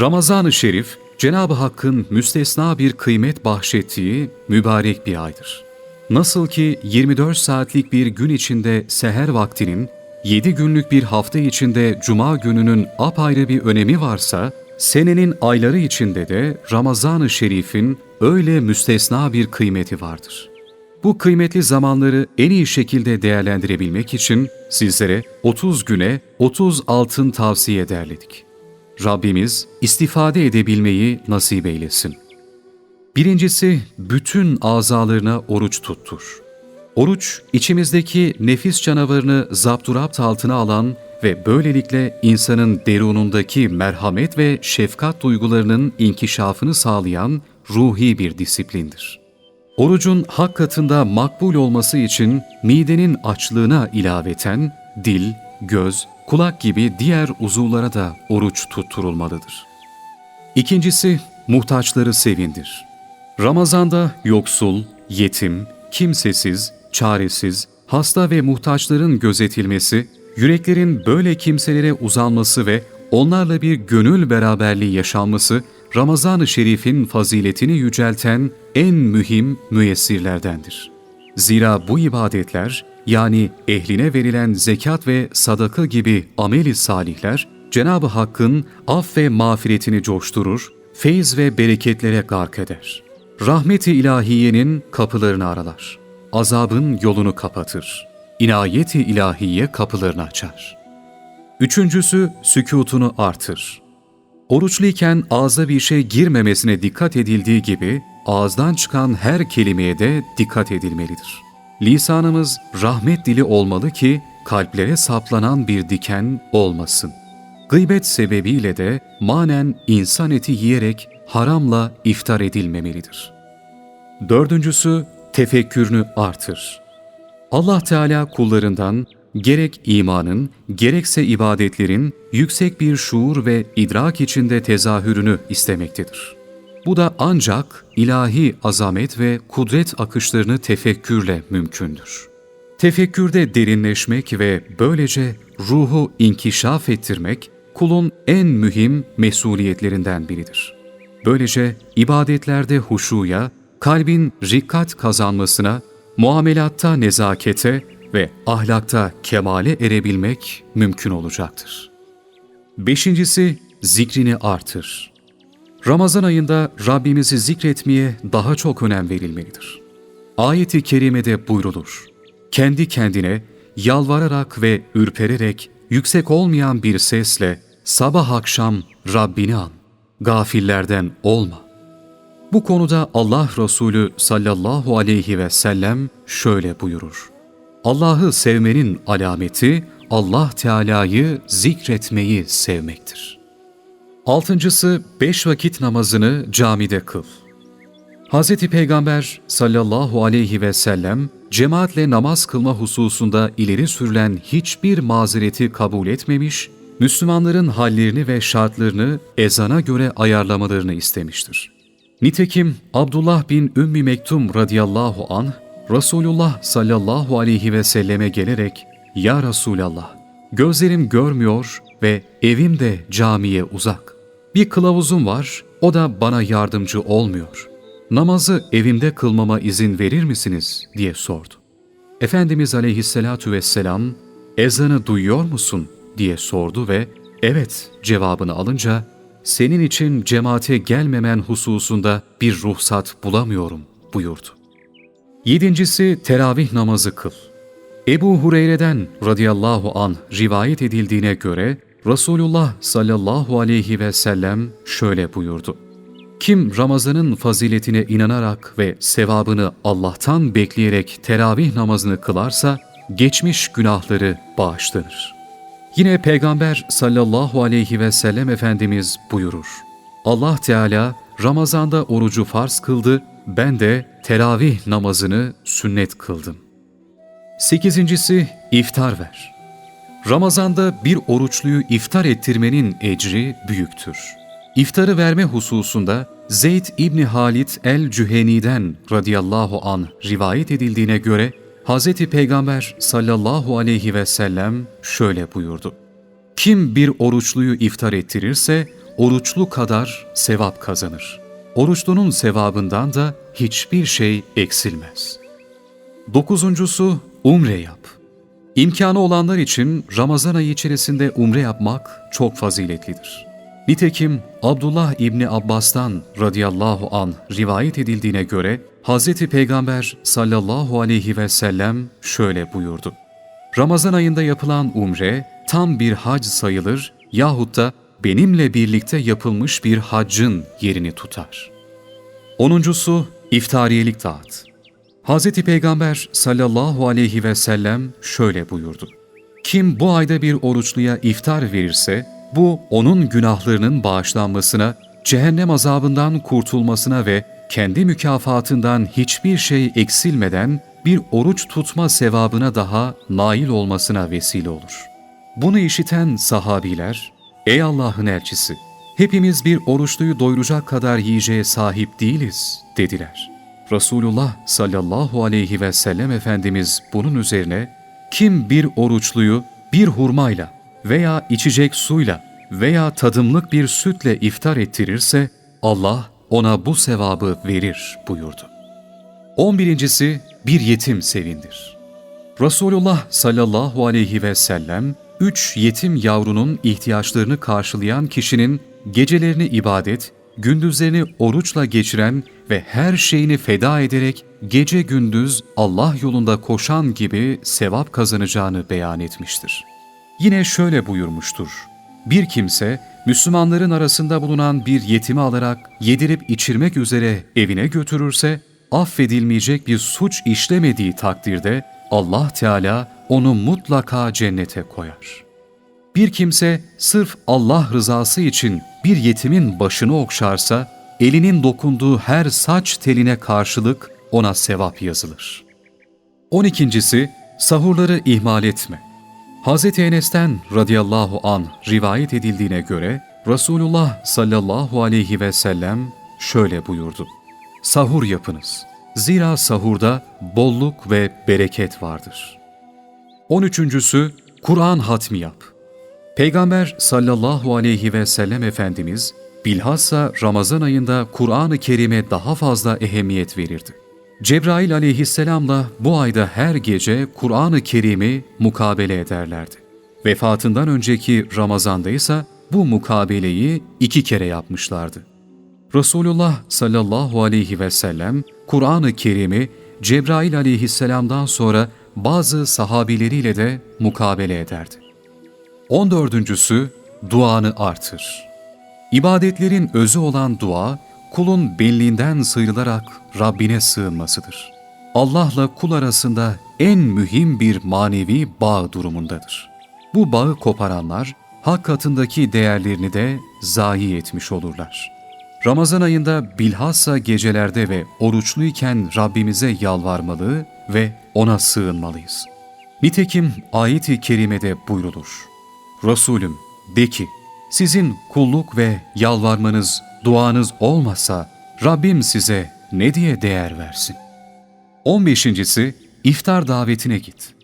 Ramazan-ı Şerif, Cenab-ı Hakk'ın müstesna bir kıymet bahşettiği mübarek bir aydır. Nasıl ki 24 saatlik bir gün içinde seher vaktinin, 7 günlük bir hafta içinde cuma gününün apayrı bir önemi varsa, senenin ayları içinde de Ramazan-ı Şerif'in öyle müstesna bir kıymeti vardır. Bu kıymetli zamanları en iyi şekilde değerlendirebilmek için sizlere 30 güne 30 altın tavsiye derledik. Rabbimiz istifade edebilmeyi nasip eylesin. Birincisi, bütün azalarına oruç tuttur. Oruç, içimizdeki nefis canavarını zapturapt altına alan ve böylelikle insanın derunundaki merhamet ve şefkat duygularının inkişafını sağlayan ruhi bir disiplindir. Orucun hak katında makbul olması için midenin açlığına ilaveten dil, göz, kulak gibi diğer uzuvlara da oruç tutturulmalıdır. İkincisi, muhtaçları sevindir. Ramazanda yoksul, yetim, kimsesiz, çaresiz, hasta ve muhtaçların gözetilmesi, yüreklerin böyle kimselere uzanması ve onlarla bir gönül beraberliği yaşanması, Ramazan-ı Şerif'in faziletini yücelten en mühim müyessirlerdendir. Zira bu ibadetler, yani ehline verilen zekat ve sadaka gibi ameli salihler, Cenab-ı Hakk'ın af ve mağfiretini coşturur, feyiz ve bereketlere gark eder. Rahmet-i ilahiyenin kapılarını aralar. Azabın yolunu kapatır. İnayet-i ilahiye kapılarını açar. Üçüncüsü sükutunu artır. Oruçluyken ağza bir şey girmemesine dikkat edildiği gibi ağızdan çıkan her kelimeye de dikkat edilmelidir. Lisanımız rahmet dili olmalı ki kalplere saplanan bir diken olmasın. Gıybet sebebiyle de manen insan eti yiyerek haramla iftar edilmemelidir. Dördüncüsü tefekkürünü artır. Allah Teala kullarından gerek imanın, gerekse ibadetlerin yüksek bir şuur ve idrak içinde tezahürünü istemektedir. Bu da ancak ilahi azamet ve kudret akışlarını tefekkürle mümkündür. Tefekkürde derinleşmek ve böylece ruhu inkişaf ettirmek kulun en mühim mesuliyetlerinden biridir. Böylece ibadetlerde huşuya, kalbin rikkat kazanmasına, muamelatta nezakete ve ahlakta kemale erebilmek mümkün olacaktır. Beşincisi, zikrini artır. Ramazan ayında Rabbimizi zikretmeye daha çok önem verilmelidir. Ayet-i kerimede buyrulur. Kendi kendine yalvararak ve ürpererek yüksek olmayan bir sesle sabah akşam Rabbini an, gafillerden olma. Bu konuda Allah Resulü sallallahu aleyhi ve sellem şöyle buyurur. Allah'ı sevmenin alameti Allah Teala'yı zikretmeyi sevmektir. Altıncısı beş vakit namazını camide kıl. Hz. Peygamber sallallahu aleyhi ve sellem cemaatle namaz kılma hususunda ileri sürülen hiçbir mazereti kabul etmemiş, Müslümanların hallerini ve şartlarını ezana göre ayarlamalarını istemiştir. Nitekim Abdullah bin Ümmi Mektum radıyallahu anh, Resulullah sallallahu aleyhi ve selleme gelerek, ''Ya Resulallah, gözlerim görmüyor ve evim de camiye uzak. Bir kılavuzum var, o da bana yardımcı olmuyor. Namazı evimde kılmama izin verir misiniz?'' diye sordu. Efendimiz aleyhissalatu vesselam, ''Ezanı duyuyor musun?'' diye sordu ve ''Evet'' cevabını alınca, ''Senin için cemaate gelmemen hususunda bir ruhsat bulamıyorum.'' buyurdu. Yedincisi teravih namazı kıl. Ebu Hureyre'den radıyallahu an rivayet edildiğine göre Resulullah sallallahu aleyhi ve sellem şöyle buyurdu. Kim Ramazan'ın faziletine inanarak ve sevabını Allah'tan bekleyerek teravih namazını kılarsa geçmiş günahları bağışlanır. Yine Peygamber sallallahu aleyhi ve sellem Efendimiz buyurur. Allah Teala Ramazan'da orucu farz kıldı, ben de teravih namazını sünnet kıldım. Sekizincisi iftar ver. Ramazan'da bir oruçluyu iftar ettirmenin ecri büyüktür. İftarı verme hususunda Zeyd İbni Halid el-Cüheni'den radıyallahu an rivayet edildiğine göre Hz. Peygamber sallallahu aleyhi ve sellem şöyle buyurdu. Kim bir oruçluyu iftar ettirirse oruçlu kadar sevap kazanır. Oruçlunun sevabından da hiçbir şey eksilmez. Dokuzuncusu umre yap. İmkanı olanlar için Ramazan ayı içerisinde umre yapmak çok faziletlidir. Nitekim Abdullah İbni Abbas'tan radıyallahu an rivayet edildiğine göre Hz. Peygamber sallallahu aleyhi ve sellem şöyle buyurdu. Ramazan ayında yapılan umre tam bir hac sayılır yahut da benimle birlikte yapılmış bir haccın yerini tutar. Onuncusu iftariyelik dağıt. Hz. Peygamber sallallahu aleyhi ve sellem şöyle buyurdu. Kim bu ayda bir oruçluya iftar verirse, bu onun günahlarının bağışlanmasına, cehennem azabından kurtulmasına ve kendi mükafatından hiçbir şey eksilmeden bir oruç tutma sevabına daha nail olmasına vesile olur. Bunu işiten sahabiler, Ey Allah'ın elçisi, hepimiz bir oruçluyu doyuracak kadar yiyeceğe sahip değiliz dediler. Resulullah sallallahu aleyhi ve sellem Efendimiz bunun üzerine kim bir oruçluyu bir hurmayla veya içecek suyla veya tadımlık bir sütle iftar ettirirse Allah ona bu sevabı verir buyurdu. On birincisi bir yetim sevindir. Resulullah sallallahu aleyhi ve sellem üç yetim yavrunun ihtiyaçlarını karşılayan kişinin gecelerini ibadet, gündüzlerini oruçla geçiren ve her şeyini feda ederek gece gündüz Allah yolunda koşan gibi sevap kazanacağını beyan etmiştir. Yine şöyle buyurmuştur. Bir kimse Müslümanların arasında bulunan bir yetimi alarak yedirip içirmek üzere evine götürürse affedilmeyecek bir suç işlemediği takdirde Allah Teala onu mutlaka cennete koyar. Bir kimse sırf Allah rızası için bir yetimin başını okşarsa, elinin dokunduğu her saç teline karşılık ona sevap yazılır. 12. Sahurları ihmal etme. Hz. Enes'ten radıyallahu an rivayet edildiğine göre Resulullah sallallahu aleyhi ve sellem şöyle buyurdu. Sahur yapınız. Zira sahurda bolluk ve bereket vardır. 13.sü Kur'an hatmi yap. Peygamber sallallahu aleyhi ve sellem Efendimiz bilhassa Ramazan ayında Kur'an-ı Kerim'e daha fazla ehemmiyet verirdi. Cebrail aleyhisselamla bu ayda her gece Kur'an-ı Kerim'i mukabele ederlerdi. Vefatından önceki Ramazan'da ise bu mukabeleyi iki kere yapmışlardı. Resulullah sallallahu aleyhi ve sellem Kur'an-ı Kerim'i Cebrail aleyhisselamdan sonra bazı sahabileriyle de mukabele ederdi. 14.sü duanı artır. İbadetlerin özü olan dua, kulun belliğinden sıyrılarak Rabbine sığınmasıdır. Allah'la kul arasında en mühim bir manevi bağ durumundadır. Bu bağı koparanlar, hak katındaki değerlerini de zayi etmiş olurlar. Ramazan ayında bilhassa gecelerde ve oruçluyken Rabbimize yalvarmalı ve ona sığınmalıyız. Nitekim ayet-i kerimede buyrulur. Resulüm de ki, sizin kulluk ve yalvarmanız, duanız olmasa Rabbim size ne diye değer versin? 15.si iftar davetine git.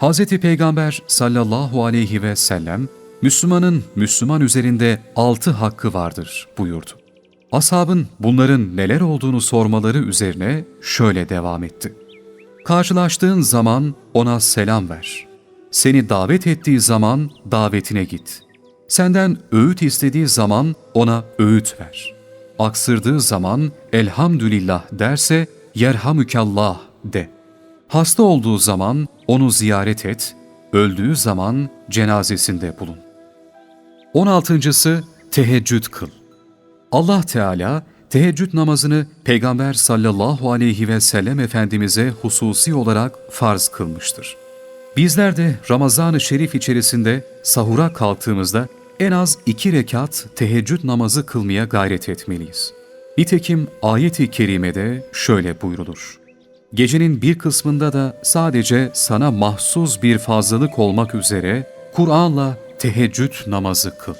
Hz. Peygamber sallallahu aleyhi ve sellem, Müslümanın Müslüman üzerinde altı hakkı vardır buyurdu. Ashabın bunların neler olduğunu sormaları üzerine şöyle devam etti. Karşılaştığın zaman ona selam ver. Seni davet ettiği zaman davetine git. Senden öğüt istediği zaman ona öğüt ver. Aksırdığı zaman elhamdülillah derse yerhamükallah de. Hasta olduğu zaman onu ziyaret et, öldüğü zaman cenazesinde bulun. 16.sı teheccüd kıl. Allah Teala teheccüd namazını Peygamber sallallahu aleyhi ve sellem Efendimiz'e hususi olarak farz kılmıştır. Bizler de Ramazan-ı Şerif içerisinde sahura kalktığımızda en az iki rekat teheccüd namazı kılmaya gayret etmeliyiz. Nitekim ayet-i kerimede şöyle buyrulur. Gecenin bir kısmında da sadece sana mahsus bir fazlalık olmak üzere Kur'an'la teheccüd namazı kıl.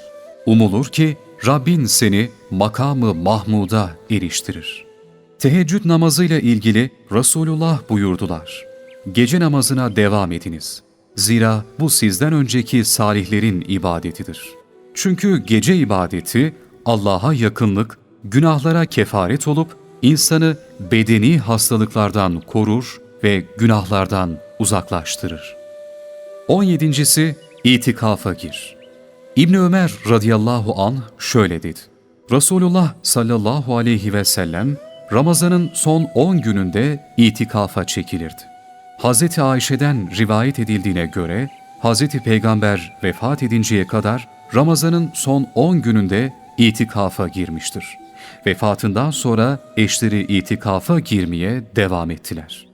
Umulur ki Rabbin seni makamı Mahmud'a eriştirir. Teheccüd namazıyla ilgili Resulullah buyurdular. Gece namazına devam ediniz. Zira bu sizden önceki salihlerin ibadetidir. Çünkü gece ibadeti Allah'a yakınlık, günahlara kefaret olup insanı bedeni hastalıklardan korur ve günahlardan uzaklaştırır. 17.si itikafa gir. İbn Ömer radıyallahu an şöyle dedi. Resulullah sallallahu aleyhi ve sellem Ramazan'ın son 10 gününde itikafa çekilirdi. Hazreti Ayşe'den rivayet edildiğine göre Hazreti Peygamber vefat edinceye kadar Ramazan'ın son 10 gününde itikafa girmiştir. Vefatından sonra eşleri itikafa girmeye devam ettiler.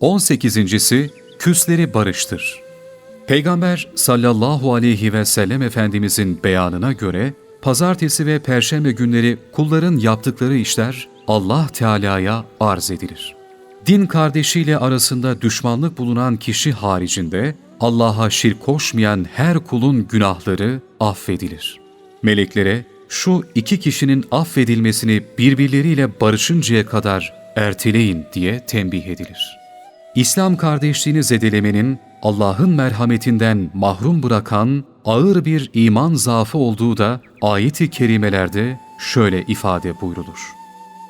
18.si küsleri barıştır. Peygamber sallallahu aleyhi ve sellem Efendimizin beyanına göre pazartesi ve perşembe günleri kulların yaptıkları işler Allah Teala'ya arz edilir. Din kardeşiyle arasında düşmanlık bulunan kişi haricinde Allah'a şirk koşmayan her kulun günahları affedilir. Meleklere şu iki kişinin affedilmesini birbirleriyle barışıncaya kadar erteleyin diye tembih edilir. İslam kardeşliğini zedelemenin Allah'ın merhametinden mahrum bırakan ağır bir iman zaafı olduğu da ayet-i kerimelerde şöyle ifade buyrulur.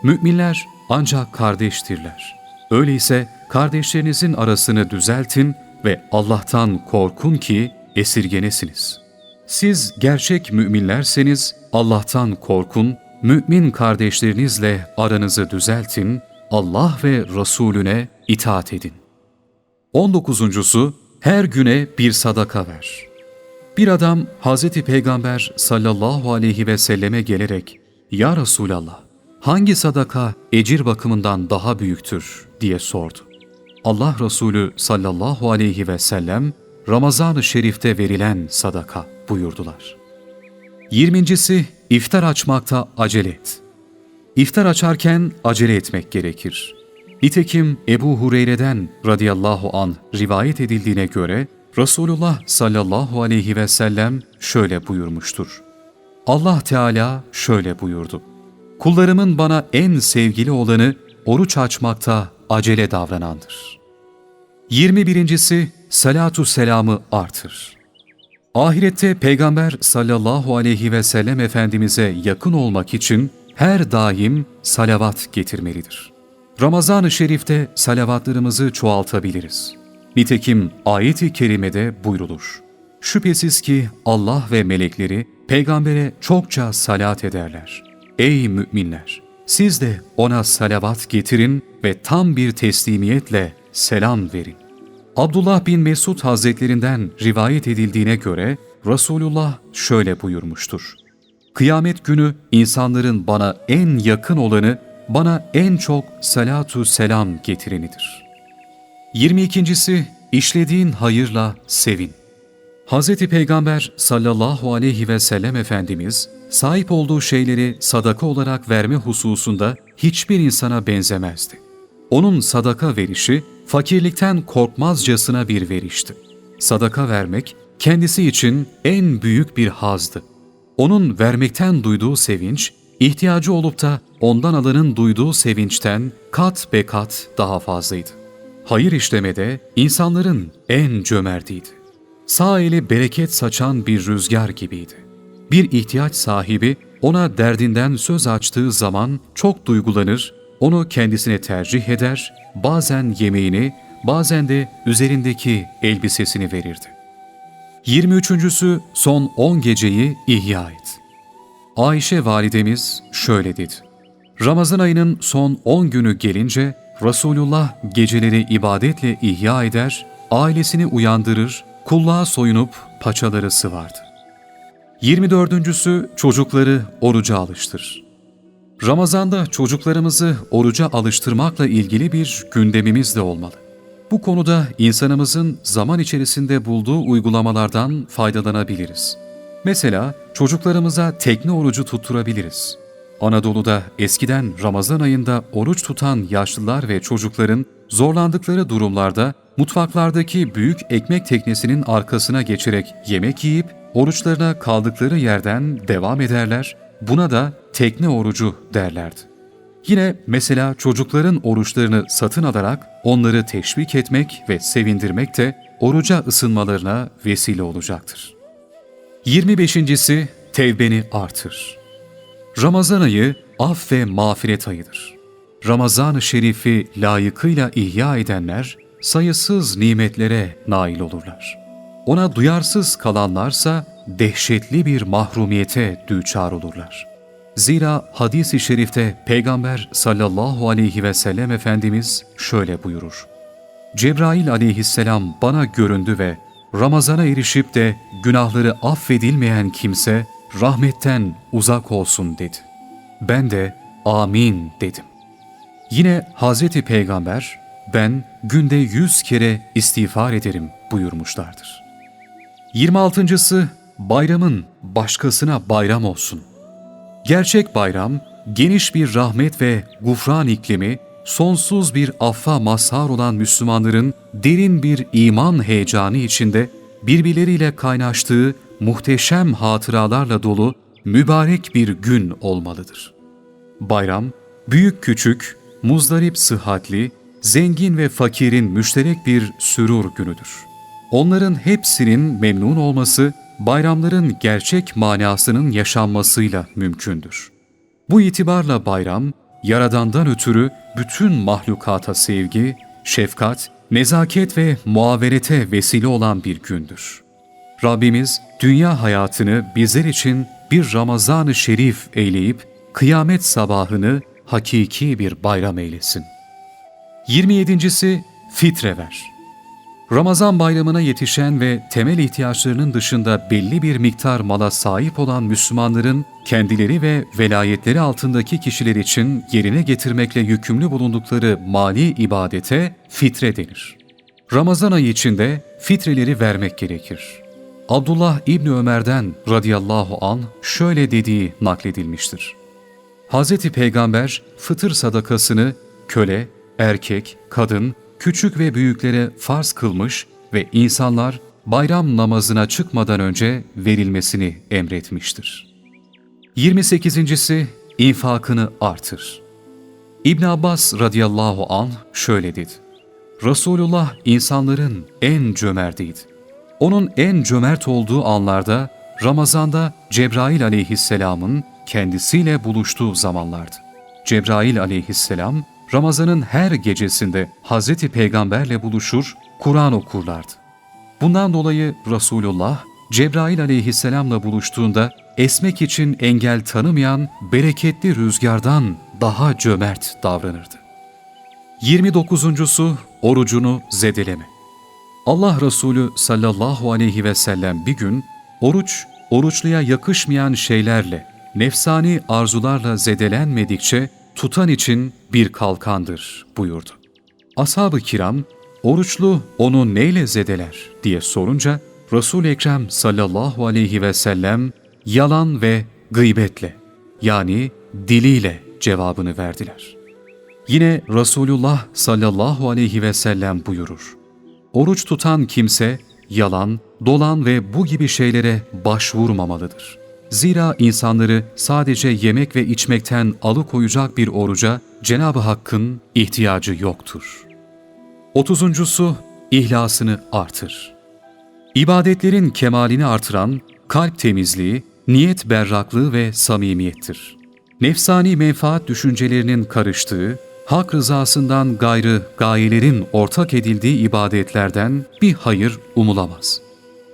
Müminler ancak kardeştirler. Öyleyse kardeşlerinizin arasını düzeltin ve Allah'tan korkun ki esirgenesiniz. Siz gerçek müminlerseniz Allah'tan korkun, mümin kardeşlerinizle aranızı düzeltin, Allah ve Resulüne itaat edin. 19.sü her güne bir sadaka ver. Bir adam Hazreti Peygamber sallallahu aleyhi ve selleme gelerek Ya Resulallah hangi sadaka ecir bakımından daha büyüktür diye sordu. Allah Resulü sallallahu aleyhi ve sellem Ramazan-ı Şerif'te verilen sadaka buyurdular. 20.si iftar açmakta acele et. İftar açarken acele etmek gerekir. Nitekim Ebu Hureyre'den radıyallahu an rivayet edildiğine göre Resulullah sallallahu aleyhi ve sellem şöyle buyurmuştur. Allah Teala şöyle buyurdu. Kullarımın bana en sevgili olanı oruç açmakta acele davranandır. 21.si salatu selamı artır. Ahirette Peygamber sallallahu aleyhi ve sellem Efendimiz'e yakın olmak için her daim salavat getirmelidir. Ramazan-ı Şerif'te salavatlarımızı çoğaltabiliriz. Nitekim ayet-i kerimede buyrulur. Şüphesiz ki Allah ve melekleri peygambere çokça salat ederler. Ey müminler! Siz de ona salavat getirin ve tam bir teslimiyetle selam verin. Abdullah bin Mesud Hazretlerinden rivayet edildiğine göre Resulullah şöyle buyurmuştur. Kıyamet günü insanların bana en yakın olanı, bana en çok salatu selam getirenidir. 22.si işlediğin hayırla sevin. Hz. Peygamber sallallahu aleyhi ve sellem Efendimiz, sahip olduğu şeyleri sadaka olarak verme hususunda hiçbir insana benzemezdi. Onun sadaka verişi, fakirlikten korkmazcasına bir verişti. Sadaka vermek, kendisi için en büyük bir hazdı. Onun vermekten duyduğu sevinç, ihtiyacı olup da ondan alanın duyduğu sevinçten kat be kat daha fazlaydı. Hayır işlemede insanların en cömertiydi. Sağ eli bereket saçan bir rüzgar gibiydi. Bir ihtiyaç sahibi ona derdinden söz açtığı zaman çok duygulanır, onu kendisine tercih eder, bazen yemeğini, bazen de üzerindeki elbisesini verirdi. 23.sü son 10 geceyi ihya et. Ayşe validemiz şöyle dedi. Ramazan ayının son 10 günü gelince Resulullah geceleri ibadetle ihya eder, ailesini uyandırır, kulluğa soyunup paçaları sıvardı. 24.sü çocukları oruca alıştır. Ramazanda çocuklarımızı oruca alıştırmakla ilgili bir gündemimiz de olmalı. Bu konuda insanımızın zaman içerisinde bulduğu uygulamalardan faydalanabiliriz. Mesela çocuklarımıza tekne orucu tutturabiliriz. Anadolu'da eskiden Ramazan ayında oruç tutan yaşlılar ve çocukların zorlandıkları durumlarda mutfaklardaki büyük ekmek teknesinin arkasına geçerek yemek yiyip oruçlarına kaldıkları yerden devam ederler, buna da tekne orucu derlerdi. Yine mesela çocukların oruçlarını satın alarak onları teşvik etmek ve sevindirmek de oruca ısınmalarına vesile olacaktır. 25.si tevbeni artır. Ramazan ayı af ve mağfiret ayıdır. Ramazan-ı Şerif'i layıkıyla ihya edenler sayısız nimetlere nail olurlar. Ona duyarsız kalanlarsa dehşetli bir mahrumiyete düçar olurlar. Zira hadis-i şerifte Peygamber sallallahu aleyhi ve sellem Efendimiz şöyle buyurur. Cebrail aleyhisselam bana göründü ve Ramazana erişip de günahları affedilmeyen kimse rahmetten uzak olsun dedi. Ben de amin dedim. Yine Hazreti Peygamber ben günde yüz kere istiğfar ederim buyurmuşlardır. 26.sı bayramın başkasına bayram olsun. Gerçek bayram geniş bir rahmet ve gufran iklimi, sonsuz bir affa mazhar olan Müslümanların derin bir iman heyecanı içinde birbirleriyle kaynaştığı muhteşem hatıralarla dolu mübarek bir gün olmalıdır. Bayram, büyük küçük, muzdarip sıhhatli, zengin ve fakirin müşterek bir sürur günüdür. Onların hepsinin memnun olması, bayramların gerçek manasının yaşanmasıyla mümkündür. Bu itibarla bayram, Yaradan'dan ötürü bütün mahlukata sevgi, şefkat, nezaket ve muaverete vesile olan bir gündür. Rabbimiz dünya hayatını bizler için bir Ramazan-ı Şerif eyleyip kıyamet sabahını hakiki bir bayram eylesin. 27.si fitre ver. Ramazan bayramına yetişen ve temel ihtiyaçlarının dışında belli bir miktar mala sahip olan Müslümanların kendileri ve velayetleri altındaki kişiler için yerine getirmekle yükümlü bulundukları mali ibadete fitre denir. Ramazan ayı içinde fitreleri vermek gerekir. Abdullah İbni Ömer'den radıyallahu an şöyle dediği nakledilmiştir. Hz. Peygamber fıtır sadakasını köle, erkek, kadın, küçük ve büyüklere farz kılmış ve insanlar bayram namazına çıkmadan önce verilmesini emretmiştir. 28.si infakını artır. İbn Abbas radıyallahu an şöyle dedi. Resulullah insanların en cömertiydi. Onun en cömert olduğu anlarda Ramazan'da Cebrail aleyhisselamın kendisiyle buluştuğu zamanlardı. Cebrail aleyhisselam Ramazan'ın her gecesinde Hazreti Peygamberle buluşur, Kur'an okurlardı. Bundan dolayı Resulullah Cebrail aleyhisselamla buluştuğunda esmek için engel tanımayan bereketli rüzgardan daha cömert davranırdı. 29.sü orucunu zedeleme. Allah Resulü sallallahu aleyhi ve sellem bir gün oruç, oruçluya yakışmayan şeylerle, nefsani arzularla zedelenmedikçe tutan için bir kalkandır buyurdu. Ashab-ı kiram, oruçlu onu neyle zedeler diye sorunca Resul-i Ekrem sallallahu aleyhi ve sellem yalan ve gıybetle yani diliyle cevabını verdiler. Yine Resulullah sallallahu aleyhi ve sellem buyurur. Oruç tutan kimse yalan, dolan ve bu gibi şeylere başvurmamalıdır. Zira insanları sadece yemek ve içmekten alıkoyacak bir oruca Cenab-ı Hakk'ın ihtiyacı yoktur. Otuzuncusu, ihlasını artır. İbadetlerin kemalini artıran kalp temizliği, niyet berraklığı ve samimiyettir. Nefsani menfaat düşüncelerinin karıştığı, hak rızasından gayrı gayelerin ortak edildiği ibadetlerden bir hayır umulamaz.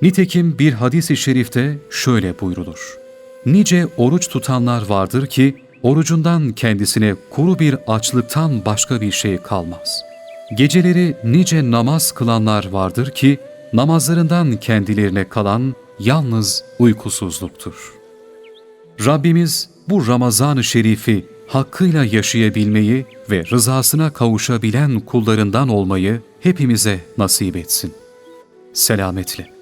Nitekim bir hadis-i şerifte şöyle buyrulur. Nice oruç tutanlar vardır ki orucundan kendisine kuru bir açlıktan başka bir şey kalmaz. Geceleri nice namaz kılanlar vardır ki namazlarından kendilerine kalan yalnız uykusuzluktur. Rabbimiz bu Ramazan-ı Şerif'i hakkıyla yaşayabilmeyi ve rızasına kavuşabilen kullarından olmayı hepimize nasip etsin. Selametle.